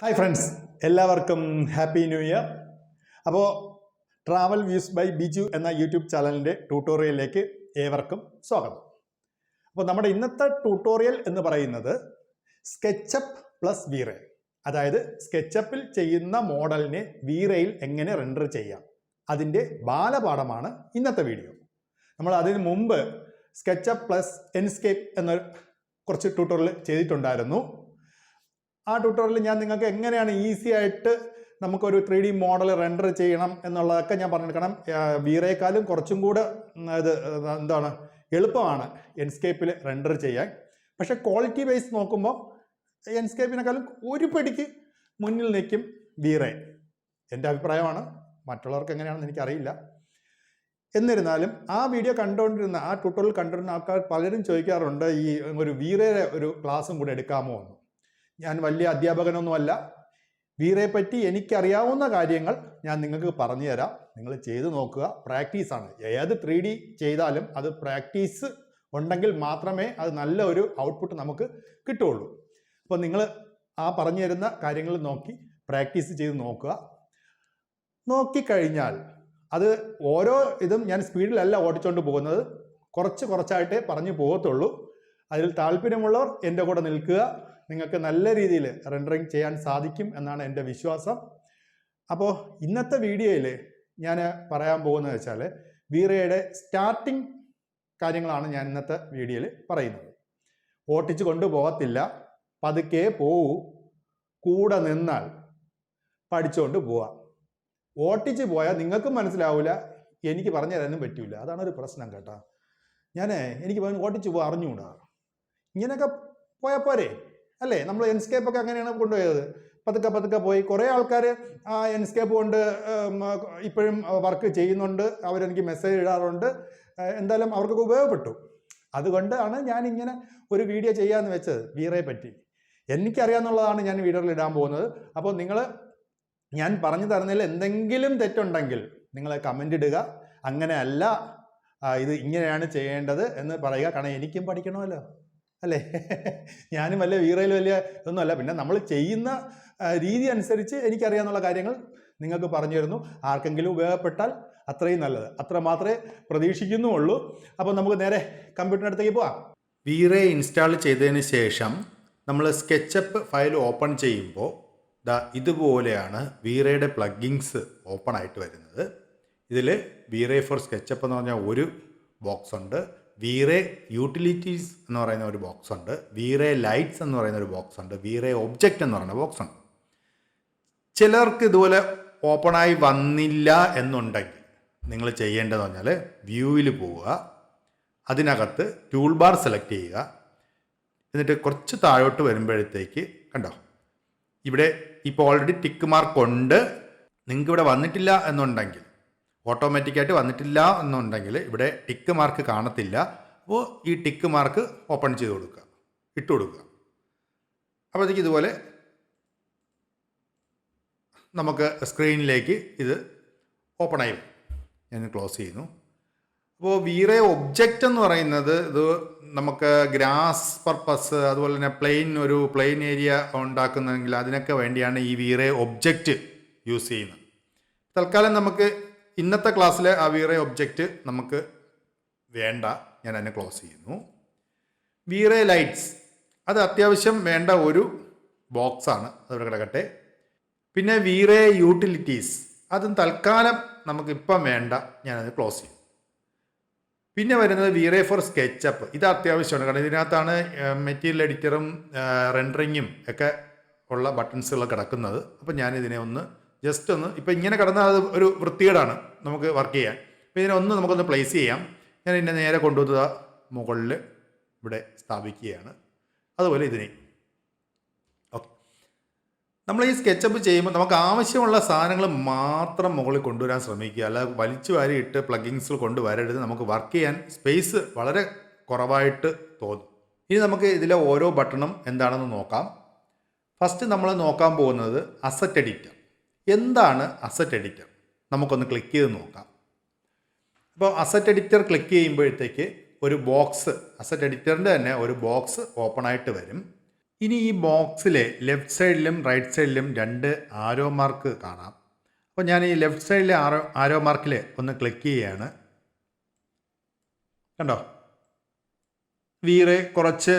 Hi friends എല്ലാവർക്കും happy new year അപ്പോൾ travel views by Biju എന്ന യൂട്യൂബ് ചാനലിന്റെ ട്യൂട്ടോറിയലിലേക്ക് ഏവർക്കും സ്വാഗതം. അപ്പോൾ നമ്മുടെ ഇന്നത്തെ ട്യൂട്ടോറിയൽ എന്ന് പറയുന്നത് സ്കെച്ചപ്പ് പ്ലസ് വീറേ അതായത് സ്കെച്ചപ്പിൽ ചെയ്യുന്ന മോഡലിനെ വീറയിൽ എങ്ങനെ റെൻഡർ ചെയ്യാം? അതിന്റെ ബാലപാഠമാണ് ഇന്നത്തെ വീഡിയോ നമ്മൾ അതിന് മുമ്പ് സ്കെച്ചപ്പ് പ്ലസ് എൻസ്കേപ്പ് എന്ന കുറച്ച് ട്യൂട്ടോറിയൽ ചെയ്തിട്ടുണ്ടായിരുന്നു. ആ ട്യൂട്ടോറിയൽ ഞാൻ നിങ്ങൾക്ക് എങ്ങനെയാണ് ഈസി ആയിട്ട് നമുക്കൊരു ത്രീ ഡി മോഡൽ റെൻഡർ ചെയ്യണം എന്നുള്ളതൊക്കെ ഞാൻ പറഞ്ഞെടുക്കണം. വീറേക്കാലും കുറച്ചും കൂടെ ഇത് എന്താണ് എളുപ്പമാണ് എൻസ്കേപ്പിൽ റെൻഡർ ചെയ്യാൻ. പക്ഷെ ക്വാളിറ്റി വൈസ് നോക്കുമ്പോൾ എൻസ്കേപ്പിനേക്കാളും ഒരു പടിക്ക് മുന്നിൽ നിൽക്കും വീറേ. എന്റെ അഭിപ്രായമാണ്. മറ്റുള്ളവർക്ക് എങ്ങനെയാണെന്ന് എനിക്കറിയില്ല. എന്നിരുന്നാലും ആ വീഡിയോ കണ്ടുകൊണ്ടിരുന്ന ആ ട്യൂട്ടോറിയൽ കണ്ടുകൊണ്ടിരുന്ന ആൾക്കാർ പലരും ചോദിക്കാറുണ്ട് ഈ ഒരു വീറയുടെ ഒരു ക്ലാസ്സും കൂടെ എടുക്കാമോ എന്ന്. ഞാൻ വലിയ അധ്യാപകനൊന്നുമല്ല. വീറയെപ്പറ്റി എനിക്കറിയാവുന്ന കാര്യങ്ങൾ ഞാൻ നിങ്ങൾക്ക് പറഞ്ഞു തരാം നിങ്ങൾ ചെയ്ത് നോക്കുക. പ്രാക്ടീസാണ് ഏത് ത്രീ ഡി ചെയ്താലും അത് പ്രാക്ടീസ് ഉണ്ടെങ്കിൽ മാത്രമേ അത് നല്ല ഒരു ഔട്ട്പുട്ട് നമുക്ക് കിട്ടുള്ളൂ അപ്പോൾ നിങ്ങൾ ആ പറഞ്ഞു തരുന്ന കാര്യങ്ങൾ നോക്കി പ്രാക്ടീസ് ചെയ്ത് നോക്കുക. നോക്കിക്കഴിഞ്ഞാൽ അത് ഓരോ ഇതും ഞാൻ സ്പീഡിലല്ല ഓടിച്ചുകൊണ്ട് പോകുന്നത്. കുറച്ച് കുറച്ചായിട്ടേ പറഞ്ഞു പോകത്തുള്ളൂ. അതിൽ താല്പര്യമുള്ളവർ എന്റെ കൂടെ നിൽക്കുക. നിങ്ങൾക്ക് നല്ല രീതിയിൽ റെൻഡറിങ് ചെയ്യാൻ സാധിക്കും എന്നാണ് എന്റെ വിശ്വാസം. അപ്പോൾ ഇന്നത്തെ വീഡിയോയിൽ ഞാൻ പറയാൻ പോകുന്നത് വെച്ചാൽ വീറയുടെ സ്റ്റാർട്ടിംഗ് കാര്യങ്ങളാണ് ഞാൻ ഇന്നത്തെ വീഡിയോയിൽ പറയുന്നത്. ഓട്ടിച്ച് കൊണ്ടുപോകത്തില്ല പതുക്കെ പോവൂ. കൂടെ നിന്നാൽ പഠിച്ചുകൊണ്ട് പോവാം. ഓട്ടിച്ച് പോയാൽ നിങ്ങൾക്കും മനസ്സിലാവില്ല എനിക്ക് പറഞ്ഞു തരാനും പറ്റില്ല അതാണ് ഒരു പ്രശ്നം കേട്ടോ. ഞാൻ എനിക്ക് ഓട്ടിച്ച് പോകാൻ അറിഞ്ഞുകൂടാ. ഇങ്ങനെയൊക്കെ പോയാൽ പോരെ? അല്ലേ? നമ്മൾ എൻസ്കേപ്പ് ഒക്കെ അങ്ങനെയാണ് കൊണ്ടുപോയത്. പതുക്കെ പതുക്കെ പോയി. കുറേ ആൾക്കാർ ആ എൻസ്കേപ്പ് കൊണ്ട് ഇപ്പോഴും വർക്ക് ചെയ്യുന്നുണ്ട്. അവരെനിക്ക് മെസ്സേജ് ഇടാറുണ്ട്. എന്തായാലും അവർക്കൊക്കെ ഉപയോഗപ്പെട്ടു. അതുകൊണ്ടാണ് ഞാൻ ഇങ്ങനെ ഒരു വീഡിയോ ചെയ്യാമെന്ന് വെച്ചത് വീറയെ പറ്റി. എനിക്കറിയാമെന്നുള്ളതാണ് ഞാൻ വീഡിയോയിൽ ഇടാൻ പോകുന്നത്. അപ്പോൾ നിങ്ങൾ ഞാൻ പറഞ്ഞു തരുന്നതിൽ എന്തെങ്കിലും തെറ്റുണ്ടെങ്കിൽ നിങ്ങൾ കമന്റ് ഇടുക. അങ്ങനെയല്ല ഇത് ഇങ്ങനെയാണ് ചെയ്യേണ്ടത് എന്ന് പറയുക. കാരണം എനിക്കും പഠിക്കണമല്ലോ. അല്ലേ? ഞാനും വലിയ വീറയിൽ വലിയ ഇതൊന്നുമല്ല. പിന്നെ നമ്മൾ ചെയ്യുന്ന രീതി അനുസരിച്ച് എനിക്കറിയാവുന്ന കാര്യങ്ങൾ നിങ്ങൾക്ക് പറഞ്ഞു തരുന്നു. ആർക്കെങ്കിലും ഉപയോഗപ്പെട്ടാൽ അത്രയും നല്ലത്. അത്ര മാത്രമേ പ്രതീക്ഷിക്കുന്നുള്ളൂ. അപ്പോൾ നമുക്ക് നേരെ കമ്പ്യൂട്ടറിനടുത്തേക്ക് പോവാം. വീറെ ഇൻസ്റ്റാൾ ചെയ്തതിന് ശേഷം നമ്മൾ സ്കെച്ചപ്പ് ഫയൽ ഓപ്പൺ ചെയ്യുമ്പോൾ ദാ ഇതുപോലെയാണ് വീറയുടെ പ്ലഗിങ്സ് ഓപ്പൺ ആയിട്ട് വരുന്നത്. ഇതിൽ വീറെ ഫോർ സ്കെച്ചപ്പ് എന്ന് പറഞ്ഞാൽ ഒരു ബോക്സ് ഉണ്ട്. വീറെ യൂട്ടിലിറ്റീസ് എന്ന് പറയുന്ന ഒരു ബോക്സ് ഉണ്ട്. വീറെ ലൈറ്റ്സ് എന്ന് പറയുന്ന ഒരു ബോക്സ് ഉണ്ട്. വീറെ ഒബ്ജക്റ്റ് എന്ന് പറയുന്ന ബോക്സ് ഉണ്ട്. ചിലർക്ക് ഇതുപോലെ ഓപ്പണായി വന്നില്ല എന്നുണ്ടെങ്കിൽ നിങ്ങൾ ചെയ്യേണ്ടതെന്ന് പറഞ്ഞാൽ വ്യൂവിൽ പോവുക. അതിനകത്ത് ടൂൾ ബാർ സെലക്ട് ചെയ്യുക. എന്നിട്ട് കുറച്ച് താഴോട്ട് വരുമ്പോഴത്തേക്ക് കണ്ടോ? ഇവിടെ ഇപ്പോൾ ഓൾറെഡി ടിക്ക് മാർക്ക് ഉണ്ട്. നിങ്ങൾക്ക് ഇവിടെ വന്നിട്ടില്ല എന്നുണ്ടെങ്കിൽ ഓട്ടോമാറ്റിക്കായിട്ട് വന്നിട്ടില്ല എന്നുണ്ടെങ്കിൽ ഇവിടെ ടിക്ക് മാർക്ക് കാണത്തില്ല. അപ്പോൾ ഈ ടിക്ക് മാർക്ക് ഓപ്പൺ ചെയ്ത് കൊടുക്കുക. ഇട്ട് കൊടുക്കുക. അപ്പോഴത്തേക്ക് ഇതുപോലെ നമുക്ക് സ്ക്രീനിലേക്ക് ഇത് ഓപ്പൺ ആയി ഞാൻ ക്ലോസ് ചെയ്യുന്നു. അപ്പോൾ വീറെ ഒബ്ജക്റ്റ് എന്ന് പറയുന്നത് ഇത് നമുക്ക് ഗ്രാസ് പർപ്പസ് അതുപോലെ തന്നെ പ്ലെയിൻ ഒരു പ്ലെയിൻ ഏരിയ ഉണ്ടാക്കുന്നതെങ്കിൽ അതിനൊക്കെ വേണ്ടിയാണ് ഈ വീറെ ഒബ്ജക്റ്റ് യൂസ് ചെയ്യുന്നത്. തൽക്കാലം നമുക്ക് ഇന്നത്തെ ക്ലാസ്സിലെ ആ വീറെ ഒബ്ജക്റ്റ് നമുക്ക് വേണ്ട ഞാൻ അതിനെ ക്ലോസ് ചെയ്യുന്നു. വീറെ ലൈറ്റ്സ് അത് അത്യാവശ്യം വേണ്ട ഒരു ബോക്സാണ് അതവിടെ കിടക്കട്ടെ. പിന്നെ വീറെ യൂട്ടിലിറ്റീസ് അതും തൽക്കാലം നമുക്കിപ്പം വേണ്ട ഞാനത് ക്ലോസ് ചെയ്യും പിന്നെ വരുന്നത് വീറെ ഫോർ സ്കെച്ചപ്പ് ഇത് അത്യാവശ്യമാണ് കാരണം ഇതിനകത്താണ് മെറ്റീരിയൽ എഡിറ്ററും റെൻഡറിങ്ങും ഒക്കെ ഉള്ള ബട്ടൺസുകൾ കിടക്കുന്നത്. അപ്പോൾ ഞാനിതിനെ ഒന്ന് ജസ്റ്റ് ഒന്ന്. ഇപ്പം ഇങ്ങനെ കിടന്നാൽ അത് ഒരു വൃത്തികേടാണ് നമുക്ക് വർക്ക് ചെയ്യാൻ. അപ്പോൾ ഇതിനെ ഒന്ന് നമുക്കൊന്ന് പ്ലേസ് ചെയ്യാം. ഞാൻ ഇതിനെ നേരെ കൊണ്ടുവന്നത് മുകളിൽ ഇവിടെ സ്ഥാപിക്കുകയാണ്. അതുപോലെ ഇതിനെ. ഓക്കെ നമ്മൾ ഈ സ്കെച്ചപ്പ് ചെയ്യുമ്പോൾ നമുക്ക് ആവശ്യമുള്ള സാധനങ്ങൾ മാത്രം മുകളിൽ കൊണ്ടുവരാൻ ശ്രമിക്കുക. അല്ലാതെ വലിച്ചു വാരി ഇട്ട് പ്ലഗിങ്സിൽ കൊണ്ടുവരരുത്. നമുക്ക് വർക്ക് ചെയ്യാൻ സ്പേസ് വളരെ കുറവായിട്ട് തോന്നും. ഇനി നമുക്ക് ഇതിലെ ഓരോ ബട്ടണും എന്താണെന്ന് നോക്കാം. ഫസ്റ്റ് നമ്മൾ നോക്കാൻ പോകുന്നത് അസറ്റ് എഡിറ്റർ എന്താണ് അസറ്റ് എഡിറ്റർ നമുക്കൊന്ന് ക്ലിക്ക് ചെയ്ത് നോക്കാം. അപ്പോൾ അസറ്റ് എഡിറ്റർ ക്ലിക്ക് ചെയ്യുമ്പോഴത്തേക്ക് ഒരു ബോക്സ് അസറ്റ് എഡിറ്ററിന്റെ തന്നെ ഒരു ബോക്സ് ഓപ്പൺ ആയിട്ട് വരും. ഇനി ഈ ബോക്സിലെ ലെഫ്റ്റ് സൈഡിലും റൈറ്റ് സൈഡിലും രണ്ട് ആരോ മാർക്ക് കാണാം. അപ്പോൾ ഞാൻ ഈ ലെഫ്റ്റ് സൈഡിലെ ആരോ ആരോ മാർക്കിൽ ഒന്ന് ക്ലിക്ക് ചെയ്യുകയാണ് കണ്ടോ? വീറെ കുറച്ച്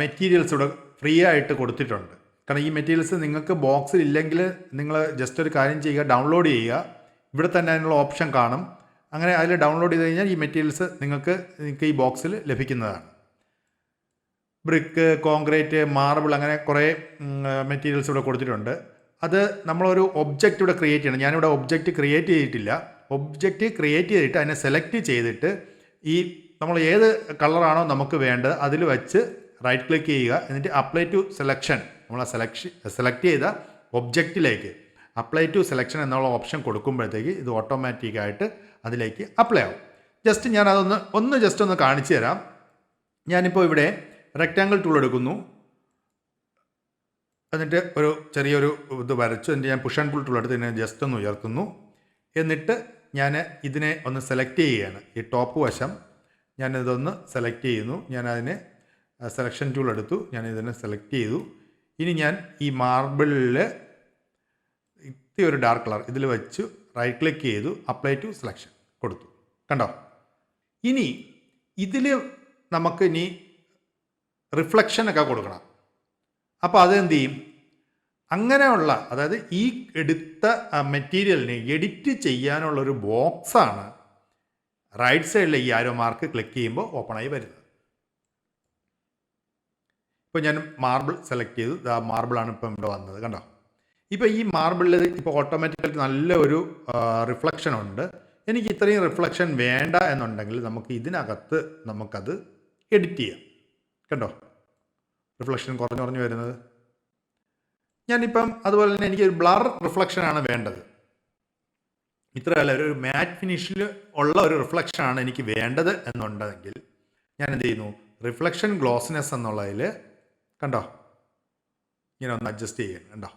മെറ്റീരിയൽസ് ഇവിടെ ഫ്രീ ആയിട്ട് കൊടുത്തിട്ടുണ്ട്. കാരണം ഈ മെറ്റീരിയൽസ് നിങ്ങൾക്ക് ബോക്സിൽ ഇല്ലെങ്കിൽ നിങ്ങൾ ജസ്റ്റ് ഒരു കാര്യം ചെയ്യുക ഡൗൺലോഡ് ചെയ്യുക. ഇവിടെ തന്നെ അതിനുള്ള ഓപ്ഷൻ കാണും. അങ്ങനെ അതിൽ ഡൗൺലോഡ് ചെയ്ത് കഴിഞ്ഞാൽ ഈ മെറ്റീരിയൽസ് നിങ്ങൾക്ക് നിങ്ങൾക്ക് ഈ ബോക്സിൽ ലഭിക്കുന്നതാണ്. ബ്രിക്ക് കോൺക്രീറ്റ് മാർബിൾ അങ്ങനെ കുറേ മെറ്റീരിയൽസ് ഇവിടെ കൊടുത്തിട്ടുണ്ട്. അത് നമ്മളൊരു ഒബ്ജക്റ്റ് ഇവിടെ ക്രിയേറ്റ് ചെയ്യണം. ഞാനിവിടെ ഒബ്ജക്റ്റ് ക്രിയേറ്റ് ചെയ്തിട്ടില്ല. ഒബ്ജക്റ്റ് ക്രിയേറ്റ് ചെയ്തിട്ട് അതിനെ സെലക്ട് ചെയ്തിട്ട് ഈ നമ്മൾ ഏത് കളറാണോ നമുക്ക് വേണ്ടത് അതിൽ വെച്ച് റൈറ്റ് ക്ലിക്ക് ചെയ്യുക. എന്നിട്ട് അപ്ലൈ ടു സെലക്ഷൻ നമ്മൾ സെലക്ഷൻ സെലക്ട് ചെയ്ത ഒബ്ജക്റ്റിലേക്ക് അപ്ലൈ ടു സെലക്ഷൻ എന്നുള്ള ഓപ്ഷൻ കൊടുക്കുമ്പോഴത്തേക്ക് ഇത് ഓട്ടോമാറ്റിക്കായിട്ട് അതിലേക്ക് അപ്ലൈ ആവും. ജസ്റ്റ് ഞാൻ അതൊന്ന് ഒന്ന് ജസ്റ്റ് ഒന്ന് കാണിച്ചു തരാം. ഞാനിപ്പോൾ ഇവിടെ റെക്റ്റാങ്കിൾ ടൂൾ എടുക്കുന്നു. എന്നിട്ട് ഒരു ചെറിയൊരു ഇത് വരച്ചു. എന്നിട്ട് ഞാൻ പുഷ് ആൻഡ് പുൾ ടൂൾ എടുത്ത് ഇതിനെ ജസ്റ്റ് ഒന്ന് ഉയർത്തുന്നു. എന്നിട്ട് ഞാൻ ഇതിനെ ഒന്ന് സെലക്ട് ചെയ്യുകയാണ്. ഈ ടോപ്പ് വശം ഞാനിതൊന്ന് സെലക്ട് ചെയ്യുന്നു. ഞാൻ അതിനെ സെലക്ഷൻ ടൂൾ എടുത്തു. ഞാൻ ഇതിനെ സെലക്ട് ചെയ്തു. ഇനി ഞാൻ ഈ മാർബിളിൽ ഇത്തിരി ഒരു ഡാർക്ക് കളർ ഇതിൽ വെച്ച് റൈറ്റ് ക്ലിക്ക് ചെയ്തു അപ്ലൈ ടു സെലക്ഷൻ കൊടുത്തു. കണ്ടോ? ഇനി ഇതിൽ നമുക്ക് ഇനി റിഫ്ലക്ഷൻ ഒക്കെ കൊടുക്കണം. അപ്പോൾ അതെന്ത് ചെയ്യും? അങ്ങനെയുള്ള അതായത് ഈ എടുത്ത മെറ്റീരിയലിനെ എഡിറ്റ് ചെയ്യാനുള്ള ഒരു ബോക്സാണ് റൈറ്റ് സൈഡിലെ ഈ ആരോ മാർക്ക് ക്ലിക്ക് ചെയ്യുമ്പോൾ ഓപ്പണായി വരുന്നത്. ഇപ്പോൾ ഞാൻ മാർബിൾ സെലക്ട് ചെയ്തു ഇതാ മാർബിളാണ് ഇപ്പം ഇവിടെ വന്നത് കണ്ടോ? ഇപ്പോൾ ഈ മാർബിളിൽ ഇപ്പോൾ ഓട്ടോമാറ്റിക്കായിട്ട് നല്ലൊരു റിഫ്ലക്ഷൻ ഉണ്ട്. എനിക്ക് ഇത്രയും റിഫ്ലക്ഷൻ വേണ്ട എന്നുണ്ടെങ്കിൽ നമുക്ക് ഇതിനകത്ത് നമുക്കത് എഡിറ്റ് ചെയ്യാം. കണ്ടോ? റിഫ്ലക്ഷൻ കുറഞ്ഞു കുറഞ്ഞു വരുന്നത്. ഞാനിപ്പം അതുപോലെ തന്നെ എനിക്കൊരു ബ്ലർ റിഫ്ലക്ഷനാണ് വേണ്ടത്. ഇത്രയല്ല ഒരു മാറ്റ് ഫിനിഷിൽ ഉള്ള ഒരു റിഫ്ലക്ഷനാണ് എനിക്ക് വേണ്ടത് എന്നുണ്ടെങ്കിൽ ഞാൻ എന്ത് ചെയ്യുന്നു? റിഫ്ലക്ഷൻ ഗ്ലോസ്നെസ് എന്നുള്ളതിൽ കണ്ടോ? ഇങ്ങനെ ഒന്ന് അഡ്ജസ്റ്റ് ചെയ്യണം കണ്ടോ?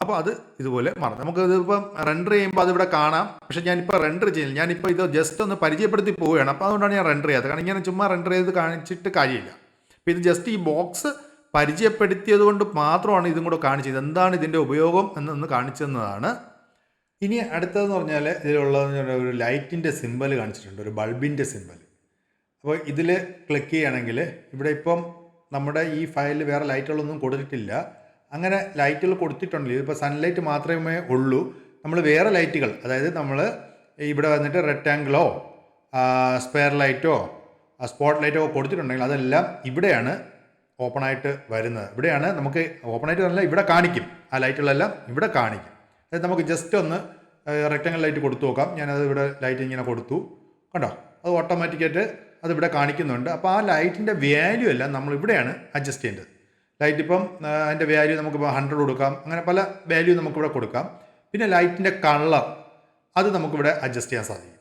അപ്പോൾ അത് ഇതുപോലെ മാറും. നമുക്ക് ഇതിപ്പം റെൻഡർ ചെയ്യുമ്പോൾ അതിവിടെ കാണാം. പക്ഷെ ഞാനിപ്പോൾ റെൻഡർ ചെയ്യുന്നില്ല. ഞാനിപ്പോൾ ഇത് ജസ്റ്റ് ഒന്ന് പരിചയപ്പെടുത്തി പോവുകയാണ്. അപ്പോൾ അതുകൊണ്ടാണ് ഞാൻ റെൻഡർ ചെയ്യാത്തത്. കാരണം ഇങ്ങനെ ചുമ്മാ റെൻഡർ ചെയ്ത് കാണിച്ചിട്ട് കാര്യമില്ല. അപ്പോൾ ഇത് ജസ്റ്റ് ഈ ബോക്സ് പരിചയപ്പെടുത്തിയത് കൊണ്ട് മാത്രമാണ് ഇതും കൂടെ കാണിച്ചത്. എന്താണ് ഇതിന്റെ ഉപയോഗം എന്നൊന്ന് കാണിച്ചെന്നതാണ്. ഇനി അടുത്തതെന്ന് പറഞ്ഞാൽ ഇതിലുള്ളതെന്ന് പറഞ്ഞാൽ ഒരു ലൈറ്റിന്റെ സിമ്പൽ കാണിച്ചിട്ടുണ്ട്. ഒരു ബൾബിന്റെ സിമ്പൽ അപ്പോൾ ഇതിൽ ക്ലിക്ക് ചെയ്യുകയാണെങ്കിൽ ഇവിടെ ഇപ്പം നമ്മുടെ ഈ ഫയലിൽ വേറെ ലൈറ്റുകളൊന്നും കൊടുത്തിട്ടില്ല. അങ്ങനെ ലൈറ്റുകൾ കൊടുത്തിട്ടുണ്ടെങ്കിൽ ഇതിപ്പോൾ സൺലൈറ്റ് മാത്രമേ ഉള്ളൂ. നമ്മൾ വേറെ ലൈറ്റുകൾ അതായത് നമ്മൾ ഇവിടെ വന്നിട്ട് റെക്റ്റാങ്കിളോ സ്പെയർ ലൈറ്റോ സ്പോട്ട് ലൈറ്റോ കൊടുത്തിട്ടുണ്ടെങ്കിൽ അതെല്ലാം ഇവിടെയാണ് ഓപ്പണായിട്ട് വരുന്നത്. ഇവിടെയാണ് നമുക്ക് ഓപ്പണായിട്ട് വന്നാൽ ഇവിടെ കാണിക്കും. ആ ലൈറ്റുകളെല്ലാം ഇവിടെ കാണിക്കും. അതായത് നമുക്ക് ജസ്റ്റ് ഒന്ന് റെക്റ്റാങ്കിൾ ലൈറ്റ് കൊടുത്തു നോക്കാം. ഞാനത് ഇവിടെ ലൈറ്റ് ഇങ്ങനെ കൊടുത്തു. കണ്ടോ? അത് ഓട്ടോമാറ്റിക്കായിട്ട് അത് ഇവിടെ കാണിക്കുന്നുണ്ട്. അപ്പോൾ ആ ലൈറ്റിന്റെ വാല്യൂ എല്ലാം നമ്മൾ ഇവിടെയാണ് അഡ്ജസ്റ്റ് ചെയ്യേണ്ടത്. ലൈറ്റ് ഇപ്പം അതിന്റെ വാല്യൂ നമുക്കിപ്പോൾ ഹൺഡ്രഡ് കൊടുക്കാം. അങ്ങനെ പല വാല്യൂ നമുക്കിവിടെ കൊടുക്കാം. പിന്നെ ലൈറ്റിന്റെ കളർ അത് നമുക്കിവിടെ അഡ്ജസ്റ്റ് ചെയ്യാൻ സാധിക്കും.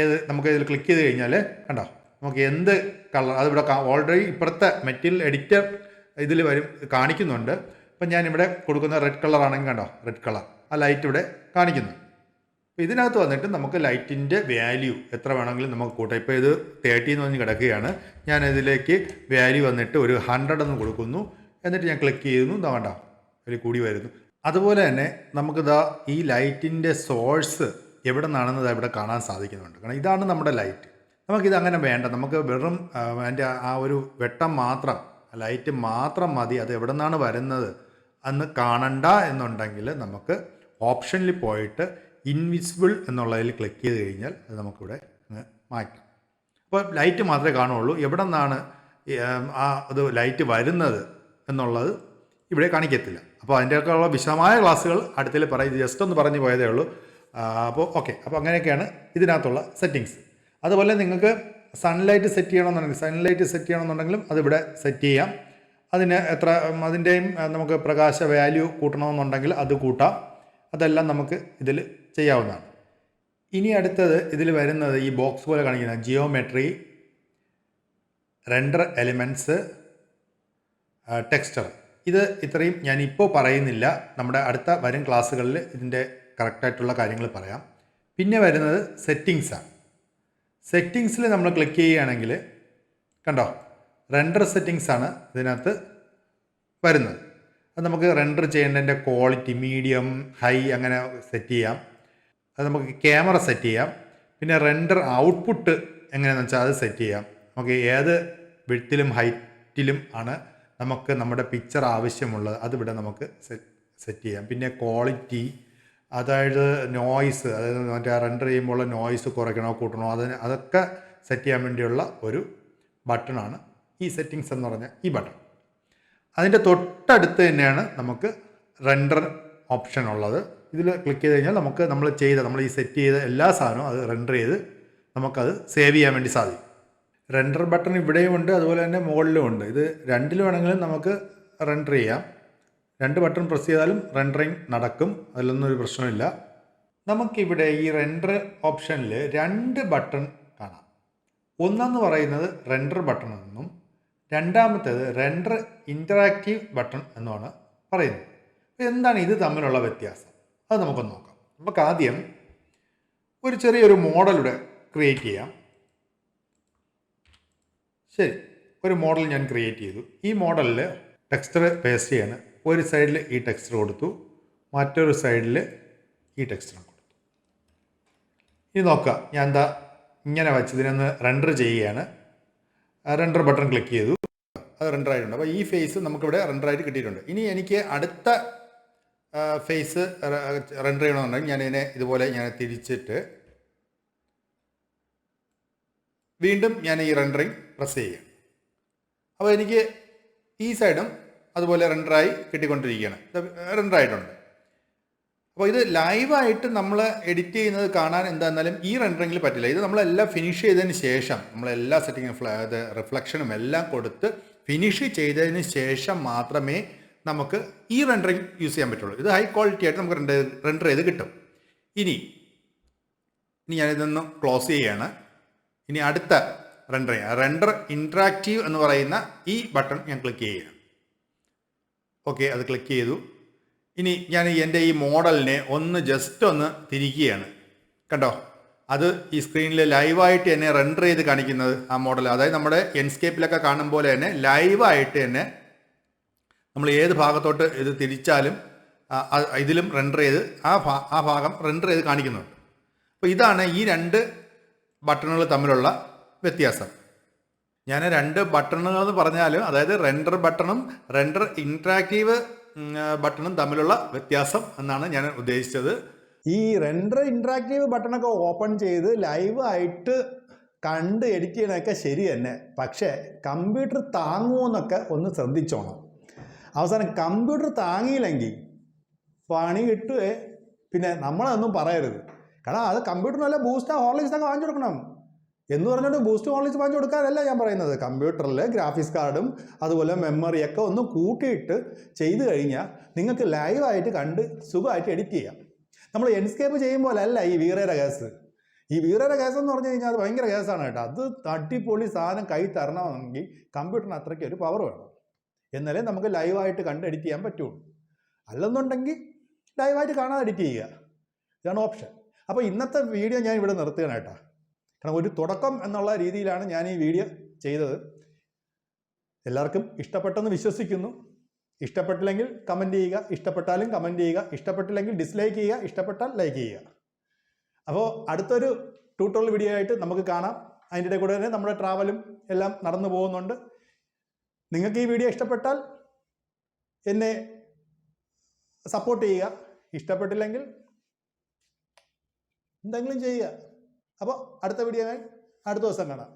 ഏത് നമുക്ക് ഇതിൽ ക്ലിക്ക് ചെയ്ത് കഴിഞ്ഞാൽ കണ്ടോ? നമുക്ക് എന്ത് കളർ അതിവിടെ ഓൾറെഡി ഇപ്പുറത്തെ മെറ്റീരിയൽ എഡിറ്റർ ഇതിൽ വരും കാണിക്കുന്നുണ്ട്. ഇപ്പം ഞാനിവിടെ കൊടുക്കുന്ന റെഡ് കളർ ആണെങ്കിൽ കണ്ടോ? റെഡ് കളർ ആ ലൈറ്റ് ഇവിടെ കാണിക്കുന്നു. അപ്പോൾ ഇതിനകത്ത് വന്നിട്ട് നമുക്ക് ലൈറ്റിന്റെ വാല്യൂ എത്ര വേണമെങ്കിലും നമുക്ക് കൂട്ടാം. ഇപ്പോൾ ഇത് തേർട്ടി എന്ന് പറഞ്ഞ് കിടക്കുകയാണ്. ഞാൻ ഇതിലേക്ക് വാല്യൂ വന്നിട്ട് ഒരു ഹൺഡ്രഡ് എന്ന് കൊടുക്കുന്നു. എന്നിട്ട് ഞാൻ ക്ലിക്ക് ചെയ്യുന്നു. ഇതാ വേണ്ട അതിൽ കൂടി വരുന്നു. അതുപോലെ തന്നെ നമുക്കിതാ ഈ ലൈറ്റിന്റെ സോഴ്സ് എവിടെ നിന്നാണെന്ന് ഇവിടെ കാണാൻ സാധിക്കുന്നുണ്ട്. കാരണം ഇതാണ് നമ്മുടെ ലൈറ്റ്. നമുക്കിത് അങ്ങനെ വേണ്ട. നമുക്ക് വെറും അതിന്റെ ആ ഒരു വെട്ടം മാത്രം ലൈറ്റ് മാത്രം മതി. അത് എവിടെ നിന്നാണ് വരുന്നത് അന്ന് കാണണ്ട എന്നുണ്ടെങ്കിൽ നമുക്ക് ഓപ്ഷനിൽ പോയിട്ട് ഇൻവിസിബിൾ എന്നുള്ളതിൽ ക്ലിക്ക് ചെയ്ത് കഴിഞ്ഞാൽ അത് നമുക്കിവിടെ മാറ്റാം അപ്പോൾ ലൈറ്റ് മാത്രമേ കാണുള്ളൂ എവിടെ നിന്നാണ് ആ അത് ലൈറ്റ് വരുന്നത് എന്നുള്ളത് ഇവിടെ കാണിക്കത്തില്ല. അപ്പോൾ അതിന്റെയൊക്കെയുള്ള വിശദമായ ക്ലാസ്സുകൾ അടുത്തിൽ പറയും ജസ്റ്റ് ഒന്ന് പറഞ്ഞു പോയതേ ഉള്ളൂ. അപ്പോൾ ഓക്കെ അപ്പോൾ അങ്ങനെയൊക്കെയാണ് ഇതിനകത്തുള്ള സെറ്റിങ്സ് അതുപോലെ നിങ്ങൾക്ക് സൺലൈറ്റ് സെറ്റ് ചെയ്യണമെന്നുണ്ടെങ്കിൽ സൺലൈറ്റ് സെറ്റ് ചെയ്യണമെന്നുണ്ടെങ്കിലും അതിവിടെ സെറ്റ് ചെയ്യാം. അതിന് എത്ര അതിന്റെയും നമുക്ക് പ്രകാശ വാല്യൂ കൂട്ടണമെന്നുണ്ടെങ്കിൽ അത് കൂട്ടാം. അതെല്ലാം നമുക്ക് ഇതിൽ ചെയ്യാവുന്നതാണ്. ഇനി അടുത്തത് ഇതിൽ വരുന്നത് ഈ ബോക്സ് പോലെ കാണിക്കുന്ന ജിയോമെട്രി റെൻഡർ എലിമെന്റ്സ് ടെക്സ്റ്റർ ഇത് ഇത്രയും ഞാൻ ഇപ്പോൾ പറയുന്നില്ല. നമ്മുടെ അടുത്ത വരും ക്ലാസ്സുകളിൽ ഇതിന്റെ കറക്റ്റായിട്ടുള്ള കാര്യങ്ങൾ പറയാം. പിന്നെ വരുന്നത് സെറ്റിങ്സാണ് സെറ്റിങ്സിൽ നമ്മൾ ക്ലിക്ക് ചെയ്യുകയാണെങ്കിൽ കണ്ടോ? റെൻഡർ സെറ്റിങ്സ് ആണ് ഇതിനകത്ത് വരുന്നത്. അത് നമുക്ക് റെൻഡർ ചെയ്യേണ്ടതിന്റെ ക്വാളിറ്റി മീഡിയം ഹൈ അങ്ങനെ സെറ്റ് ചെയ്യാം. അത് നമുക്ക് ക്യാമറ സെറ്റ് ചെയ്യാം. പിന്നെ റെൻഡർ ഔട്ട്പുട്ട് എങ്ങനെയാണെന്ന് വെച്ചാൽ അത് സെറ്റ് ചെയ്യാം. നമുക്ക് ഏത് വിഴുത്തിലും ഹൈറ്റിലും ആണ് നമുക്ക് നമ്മുടെ പിക്ചർ ആവശ്യമുള്ളത്. അതിവിടെ നമുക്ക് സെറ്റ് ചെയ്യാം. പിന്നെ ക്വാളിറ്റി അതായത് നോയ്സ് അതായത് മറ്റേ റെൻഡർ ചെയ്യുമ്പോൾ നോയ്സ് കുറയ്ക്കണോ കൂട്ടണോ അതിന് അതൊക്കെ സെറ്റ് ചെയ്യാൻ വേണ്ടിയുള്ള ഒരു ബട്ടണാണ് ഈ സെറ്റിങ്സ് എന്ന് പറഞ്ഞ ഈ ബട്ടൺ അതിന്റെ തൊട്ടടുത്ത് തന്നെയാണ് നമുക്ക് റെൻഡർ ഓപ്ഷൻ ഉള്ളത്. ഇതിൽ ക്ലിക്ക് ചെയ്ത് കഴിഞ്ഞാൽ നമുക്ക് നമ്മൾ ചെയ്ത നമ്മൾ ഈ സെറ്റ് ചെയ്ത എല്ലാ സാധനവും അത് റെൻഡർ ചെയ്ത് നമുക്കത് സേവ് ചെയ്യാൻ വേണ്ടി സാധിക്കും. റെൻഡർ ബട്ടൺ ഇവിടെയും ഉണ്ട് അതുപോലെ തന്നെ മുകളിലും ഉണ്ട്. ഇത് രണ്ടിൽ വേണമെങ്കിലും നമുക്ക് റെൻഡർ ചെയ്യാം. രണ്ട് ബട്ടൺ പ്രസ് ചെയ്താലും റെൻഡറിങ് നടക്കും അതിലൊന്നും ഒരു പ്രശ്നമില്ല. നമുക്കിവിടെ ഈ റെൻഡർ ഓപ്ഷനിൽ രണ്ട് ബട്ടൺ കാണാം. ഒന്നെന്ന് പറയുന്നത് റെൻഡർ ബട്ടൺ എന്നും രണ്ടാമത്തേത് റെൻഡർ ഇന്ററാക്റ്റീവ് ബട്ടൺ എന്നുമാണ് പറയുന്നത്. എന്താണ് ഇത് തമ്മിലുള്ള വ്യത്യാസം? അത് നമുക്കൊന്ന് നോക്കാം. നമുക്ക് ആദ്യം ഒരു ചെറിയൊരു മോഡൽ ഇവിടെ ക്രിയേറ്റ് ചെയ്യാം. ശരി ഒരു മോഡൽ ഞാൻ ക്രിയേറ്റ് ചെയ്തു. ഈ മോഡലിൽ ടെക്സ്റ്റർ പേസ്റ്റ് ചെയ്യാണ്. ഒരു സൈഡിൽ ഈ ടെക്സ്റ്റർ കൊടുത്തു. മറ്റൊരു സൈഡിൽ ഈ ടെക്സ്റ്ററും കൊടുത്തു. ഇനി നോക്കുക ഞാൻ എന്താ ഇങ്ങനെ വെച്ച് ഇതിനൊന്ന് റെൻഡർ ചെയ്യുകയാണ്. റെൻഡർ ബട്ടൺ ക്ലിക്ക് ചെയ്തു. അത് റെൻഡർ ആയിട്ടുണ്ട്. അപ്പോൾ ഈ ഫേസ് നമുക്കിവിടെ റെൻഡർ ആയിട്ട് കിട്ടിയിട്ടുണ്ട്. ഇനി എനിക്ക് അടുത്ത ഫേസ് റെൻഡർ ചെയ്യണമെന്നുണ്ടെങ്കിൽ ഞാൻ ഇതിനെ ഇതുപോലെ ഞാൻ തിരിച്ചിട്ട് വീണ്ടും ഞാൻ ഈ റെൻഡറിങ് പ്രസ് ചെയ്യുക അപ്പോൾ എനിക്ക് ഈ സൈഡും അതുപോലെ റെൻഡറായി കിട്ടിക്കൊണ്ടിരിക്കുകയാണ്. റെൻഡർ ആയിട്ടുണ്ട്. അപ്പോൾ ഇത് ലൈവായിട്ട് നമ്മൾ എഡിറ്റ് ചെയ്യുന്നത് കാണാൻ എന്തായിരുന്നാലും ഈ റെൻഡറിങ്ങിൽ പറ്റില്ല. ഇത് നമ്മളെല്ലാം ഫിനിഷ് ചെയ്തതിന് ശേഷം നമ്മളെല്ലാ സെറ്റിങ്ങും റിഫ്ലക്ഷനും എല്ലാം കൊടുത്ത് ഫിനിഷ് ചെയ്തതിന് ശേഷം മാത്രമേ നമുക്ക് ഈ റെൻഡറിങ് യൂസ് ചെയ്യാൻ പറ്റുള്ളൂ. ഇത് ഹൈ ക്വാളിറ്റി ആയിട്ട് നമുക്ക് റെൻഡർ റെൻഡർ ചെയ്ത് കിട്ടും. ഇനി ഇനി ഞാനിതൊന്ന് ക്ലോസ് ചെയ്യുകയാണ്. ഇനി അടുത്ത റെൻഡർ റെൻഡർ ഇൻട്രാക്റ്റീവ് എന്ന് പറയുന്ന ഈ ബട്ടൺ ഞാൻ ക്ലിക്ക് ചെയ്യുകയാണ്. ഓക്കെ അത് ക്ലിക്ക് ചെയ്തു. ഇനി ഞാൻ എന്റെ ഈ മോഡലിനെ ഒന്ന് ജസ്റ്റ് ഒന്ന് തിരിക്കുകയാണ്. കണ്ടോ? അത് ഈ സ്ക്രീനിൽ ലൈവായിട്ട് തന്നെ റെൻഡർ ചെയ്ത് കാണിക്കുന്നത് ആ മോഡൽ അതായത് നമ്മുടെ എൻസ്കേപ്പിലൊക്കെ കാണും പോലെ തന്നെ ലൈവായിട്ട് തന്നെ നമ്മൾ ഏത് ഭാഗത്തോട്ട് ഇത് തിരിച്ചാലും ഇതിലും റെൻഡർ ചെയ്ത് ആ ഭാ ആ ഭാഗം റെൻഡർ ചെയ്ത് കാണിക്കുന്നുണ്ട്. അപ്പോൾ ഇതാണ് ഈ രണ്ട് ബട്ടണുകൾ തമ്മിലുള്ള വ്യത്യാസം. ഞാൻ രണ്ട് ബട്ടണുകൾ എന്ന് പറഞ്ഞാലും അതായത് റെൻഡർ ബട്ടണും റെൻഡർ ഇൻട്രാക്റ്റീവ് ബട്ടണും തമ്മിലുള്ള വ്യത്യാസം എന്നാണ് ഞാൻ ഉദ്ദേശിച്ചത്. ഈ റെൻഡർ ഇൻട്രാക്റ്റീവ് ബട്ടണൊക്കെ ഓപ്പൺ ചെയ്ത് ലൈവ് ആയിട്ട് കണ്ട് എഡിറ്റ് ചെയ്യണമൊക്കെ ശരി തന്നെ. പക്ഷേ കമ്പ്യൂട്ടർ താങ്ങുമോ എന്നൊക്കെ ഒന്ന് ശ്രദ്ധിച്ചോണം. അവസാനം കമ്പ്യൂട്ടർ താങ്ങിയില്ലെങ്കിൽ പണി കിട്ടുവേ. പിന്നെ നമ്മളതൊന്നും പറയരുത്. കാരണം അത് കമ്പ്യൂട്ടറിന് വല്ല ബൂസ്റ്റ് ഹോർലിക്സ് ഒക്കെ വാങ്ങിച്ചു കൊടുക്കണം. എന്ന് പറഞ്ഞുകൊണ്ട് ബൂസ്റ്റ് ഹോർലിക്സ് വാങ്ങിച്ചു കൊടുക്കാനല്ല ഞാൻ പറയുന്നത്. കമ്പ്യൂട്ടറിൽ ഗ്രാഫിക്സ് കാർഡും അതുപോലെ മെമ്മറിയൊക്കെ ഒന്ന് കൂട്ടിയിട്ട് ചെയ്ത് കഴിഞ്ഞാൽ നിങ്ങൾക്ക് ലൈവായിട്ട് കണ്ട് സുഖമായിട്ട് എഡിറ്റ് ചെയ്യാം. നമ്മൾ എൻസ്കേപ്പ് ചെയ്യുമ്പോൾ അല്ല ഈ വീറയുടെ കേസ് ഈ വീറയുടെ കേസ് എന്ന് പറഞ്ഞു കഴിഞ്ഞാൽ അത് ഭയങ്കര കേസാണ് കേട്ടോ. അത് തട്ടിപ്പൊളി സാധനം കൈ തരണമെങ്കിൽ കമ്പ്യൂട്ടറിന് അത്രയ്ക്ക് ഒരു പവർ വേണം. എന്നാലേ നമുക്ക് ലൈവായിട്ട് കണ്ട് എഡിറ്റ് ചെയ്യാൻ പറ്റുള്ളൂ. അല്ലെന്നുണ്ടെങ്കിൽ ലൈവായിട്ട് കാണാതെ എഡിറ്റ് ചെയ്യുക. ഇതാണ് ഓപ്ഷൻ. അപ്പോൾ ഇന്നത്തെ വീഡിയോ ഞാൻ ഇവിടെ നിർത്തുകയാണ് കേട്ടോ. കാരണം ഒരു തുടക്കം എന്നുള്ള രീതിയിലാണ് ഞാൻ ഈ വീഡിയോ ചെയ്തത്. എല്ലാവർക്കും ഇഷ്ടപ്പെട്ടെന്ന് വിശ്വസിക്കുന്നു. ഇഷ്ടപ്പെട്ടില്ലെങ്കിൽ കമന്റ് ചെയ്യുക. ഇഷ്ടപ്പെട്ടാലും കമന്റ് ചെയ്യുക. ഇഷ്ടപ്പെട്ടില്ലെങ്കിൽ ഡിസ്ലൈക്ക് ചെയ്യുക. ഇഷ്ടപ്പെട്ടാൽ ലൈക്ക് ചെയ്യുക. അപ്പോൾ അടുത്തൊരു ട്യൂട്ടോറിയൽ വീഡിയോ ആയിട്ട് നമുക്ക് കാണാം. അതിന്റെ കൂടെ തന്നെ നമ്മുടെ ട്രാവലും എല്ലാം നടന്നു പോകുന്നുണ്ട്. നിങ്ങൾക്ക് ഈ വീഡിയോ ഇഷ്ടപ്പെട്ടാൽ എന്നെ സപ്പോർട്ട് ചെയ്യുക. ഇഷ്ടപ്പെട്ടില്ലെങ്കിൽ എന്തെങ്കിലും ചെയ്യുക. അപ്പോൾ അടുത്ത വീഡിയോ അടുത്ത ദിവസം കാണാം.